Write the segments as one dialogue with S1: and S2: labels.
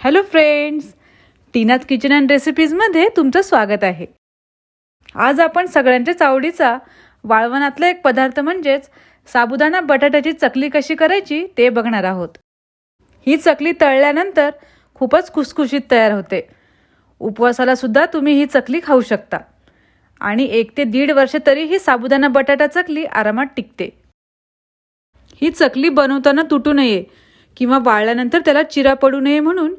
S1: Hello friends टीनाथ kitchen and रेसिपीजमध्ये तुमचं स्वागत आहे. आज आपण सगळ्यांच्याच आवडीचा वाळवणातला एक पदार्थ म्हणजेच साबुदाणा बटाट्याची चकली कशी करायची ते बघणार आहोत. ही चकली तळल्यानंतर खूपच खुसखुशीत तयार होते. उपवासाला सुद्धा तुम्ही ही चकली खाऊ शकता. आणि एक ते दीड वर्ष तरी ही साबुदाणा बटाटा चकली आरामात टिकते. ही चकली बनवताना तुटू नये. किंवा वाळल्यानंतर त्याला चिरा पडू नये म्हणून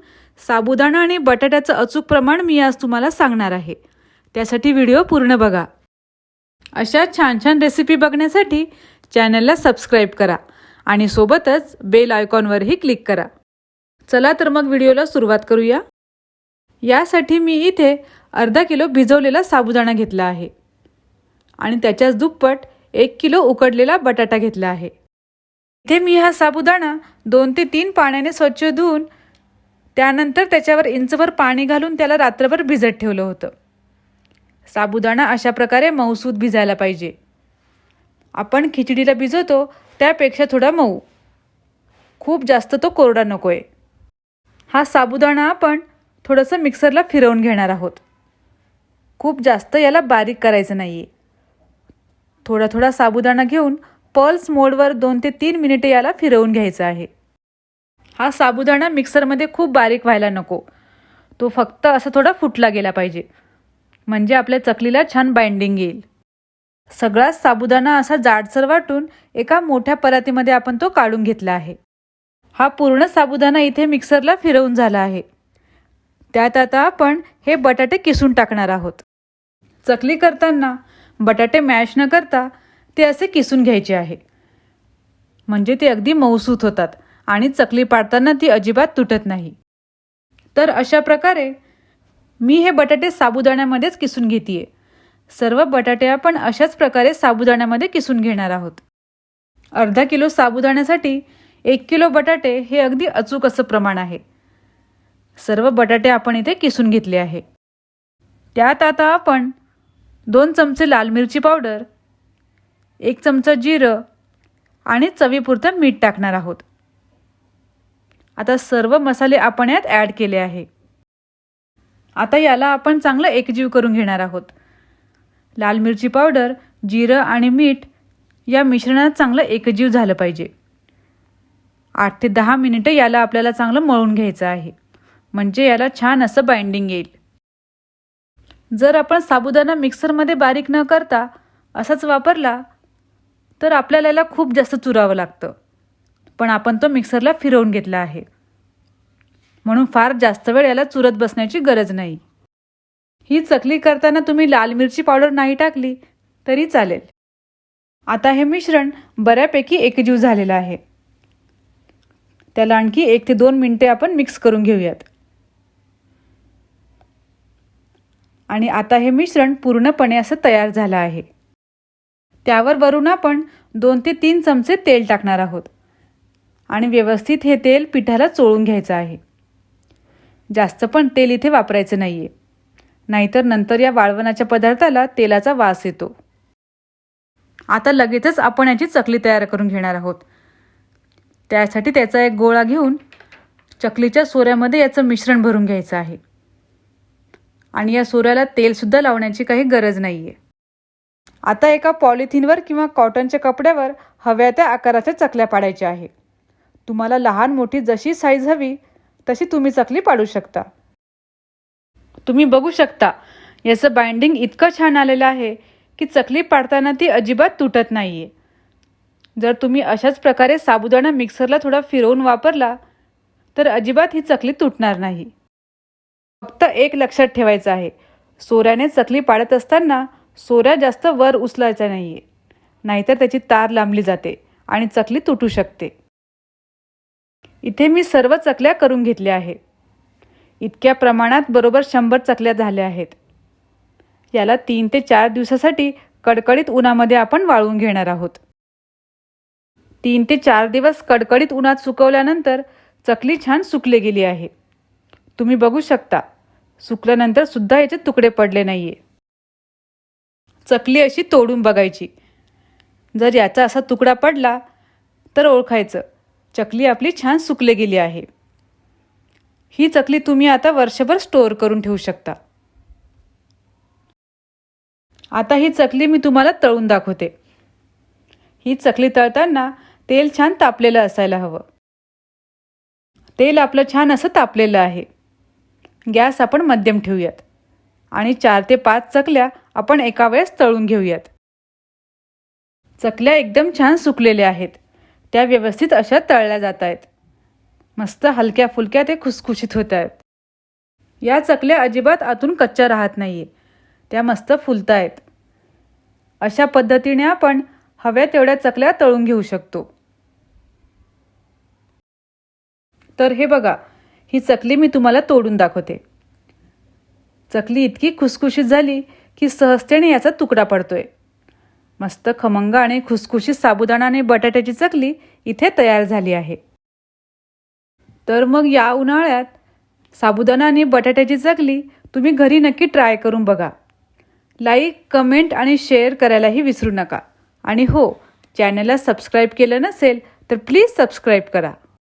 S1: साबुदाणा आणि बटाट्याचं अचूक प्रमाण मी आज तुम्हाला सांगणार आहे. त्यासाठी व्हिडिओ पूर्ण बघा. अशा छान छान रेसिपी बघण्यासाठी चॅनलला सबस्क्राईब करा आणि सोबतच बेल आयकॉनवरही क्लिक करा. चला तर मग व्हिडिओला सुरुवात करूया. यासाठी मी इथे अर्धा किलो भिजवलेला साबुदाणा घेतला आहे. आणि त्याच्याच दुप्पट एक किलो उकडलेला बटाटा घेतला आहे. इथे मी हा साबुदाणा दोन ते तीन पाण्याने स्वच्छ धुवून त्यानंतर त्याच्यावर इंचभर पाणी घालून त्याला रात्रभर भिजत ठेवलं होतं. साबुदाणा अशा प्रकारे मऊसूत भिजायला पाहिजे. आपण खिचडीला भिजवतो त्यापेक्षा थोडा मऊ. खूप जास्त तो कोरडा नको आहे हा साबुदाणा आपण थोडंसं मिक्सरला फिरवून घेणार आहोत. खूप जास्त याला बारीक करायचं नाही आहे थोडा थोडा साबुदाणा घेऊन पल्स मोडवर दोन ते तीन मिनिटे याला फिरवून घ्यायचा आहे. हा साबुदाणा मिक्सरमध्ये खूप बारीक व्हायला नको. तो फक्त असा थोडा फुटला गेला पाहिजे. म्हणजे आपल्या चकलीला छान बाइंडिंग येईल. सगळाच साबुदाणा असा जाडसर वाटून एका मोठ्या परातीमध्ये आपण तो काढून घेतला आहे. हा पूर्ण साबुदाणा इथे मिक्सरला फिरवून झाला आहे. त्यात आता आपण हे बटाटे किसून टाकणार आहोत. चकली करताना बटाटे मॅश न करता ते असे किसून घ्यायचे आहे. म्हणजे ते अगदी मऊसूत होतात आणि चकली पाडताना ती अजिबात तुटत नाही. तर अशा प्रकारे मी हे बटाटे साबुदाण्यामध्येच किसून घेते सर्व बटाटे आपण अशाच प्रकारे साबुदाण्यामध्ये किसून घेणार आहोत. अर्धा किलो साबुदाण्यासाठी एक किलो बटाटे हे अगदी अचूक असं प्रमाण आहे. सर्व बटाटे आपण इथे किसून घेतले आहे. त्यात आता आपण दोन चमचे लाल मिरची पावडर एक चमचा जिरं आणि चवीपुरतं मीठ टाकणार आहोत. आता सर्व मसाले आपण यात ॲड केले आहे. आता याला आपण चांगलं एकजीव करून घेणार आहोत. लाल मिरची पावडर जिरं आणि मीठ या मिश्रणात चांगलं एकजीव झालं पाहिजे. आठ ते दहा मिनिटं याला आपल्याला चांगलं मळून घ्यायचं आहे. म्हणजे याला छान असं बाइंडिंग येईल. जर आपण साबुदाणा मिक्सरमध्ये बारीक न करता असाच वापरला तर आपल्याला याला खूप जास्त चुरावं लागतं. पण आपण तो मिक्सरला फिरवून घेतला आहे. म्हणून फार जास्त वेळ याला चुरत बसण्याची गरज नाही. ही चकली करताना तुम्ही लाल मिरची पावडर नाही टाकली तरी चालेल. आता हे मिश्रण बऱ्यापैकी एकजीव झालेलं आहे. त्याला आणखी एक ते दोन मिनटे आपण मिक्स करून घेऊयात. आणि आता हे मिश्रण पूर्णपणे असं तयार झालं आहे. त्यावर वरून आपण दोन ते तीन चमचे तेल टाकणार आहोत. आणि व्यवस्थित हे तेल पिठाला चोळून घ्यायचं आहे. जास्त पण तेल इथे वापरायचं नाही आहे नाहीतर नंतर या वाळवणाच्या पदार्थाला तेलाचा वास येतो. आता लगेचच आपण याची चकली तयार करून घेणार आहोत. त्यासाठी त्याचा एक गोळा घेऊन चकलीच्या सोऱ्यामध्ये याचं मिश्रण भरून घ्यायचं आहे. आणि या सोऱ्याला तेलसुद्धा लावण्याची काही गरज नाही आहे आता एका पॉलिथिनवर किंवा कॉटनच्या कपड्यावर हव्या त्या आकाराच्या चकल्या पाडायच्या आहे. तुम्हाला लहान मोठी जशी साईज हवी तशी तुम्ही चकली पाडू शकता. तुम्ही बघू शकता याचं बाइंडिंग इतकं छान आलेलं आहे की चकली पाडताना ती अजिबात तुटत नाही आहे जर तुम्ही अशाच प्रकारे साबुदाणा मिक्सरला थोडा फिरवून वापरला तर अजिबात ही चकली तुटणार नाही. फक्त एक लक्षात ठेवायचं आहे सोऱ्याने चकली पाडत असताना सोऱ्या जास्त वर उचलायचा नाही आहे नाहीतर त्याची तार लांबली जाते आणि चकली तुटू शकते. इथे मी सर्व चकल्या करून घेतल्या आहे इतक्या प्रमाणात बरोबर शंभर चकल्या झाल्या आहेत. याला तीन ते चार दिवसासाठी कडकडीत उन्हामध्ये आपण वाळवून घेणार आहोत. तीन ते चार दिवस कडकडीत उन्हात सुकवल्यानंतर चकली छान सुकले गेली आहे. तुम्ही बघू शकता. सुकल्यानंतर सुद्धा याचे तुकडे पडले नाही आहे चकली अशी तोडून बघायची. जर याचा असा तुकडा पडला तर ओळखायचं चकली आपली छान सुकले गेली आहे. ही चकली तुम्ही आता वर्षभर स्टोअर करून ठेवू शकता. आता ही चकली मी तुम्हाला तळून दाखवते. ही चकली तळताना तेल छान तापलेलं असायला हवं. तेल आपलं छान असं तापलेलं आहे. गॅस आपण मध्यम ठेवूयात. आणि चार ते पाच चकल्या आपण एका वेळेस तळून घेऊयात. चकल्या एकदम छान सुकलेल्या आहेत. त्या व्यवस्थित अशा तळल्या जात आहेत. मस्त हलक्या फुलक्या ते खुसखुशीत होत आहेत. या चकल्या अजिबात आतून कच्च्या राहत नाही त्या मस्त फुलत आहेत अशा पद्धतीने आपण हव्या तेवढ्या चकल्या तळून घेऊ शकतो. तर हे बघा ही चकली मी तुम्हाला तोडून दाखवते. चकली इतकी खुसखुशीत झाली की सहजतेने याचा तुकडा पडतोय. मस्त खमंग आणि खुसखुशीत साबुदाणा आणि बटाट्याची चकली इथे तयार झाली आहे. तर मग या उन्हाळ्यात साबुदाणा आणि बटाट्याची चकली तुम्ही घरी नक्की ट्राय करून बघा. लाईक कमेंट आणि शेअर करायलाही विसरू नका. आणि हो चॅनलला सबस्क्राईब केलं नसेल तर प्लीज सबस्क्राईब करा.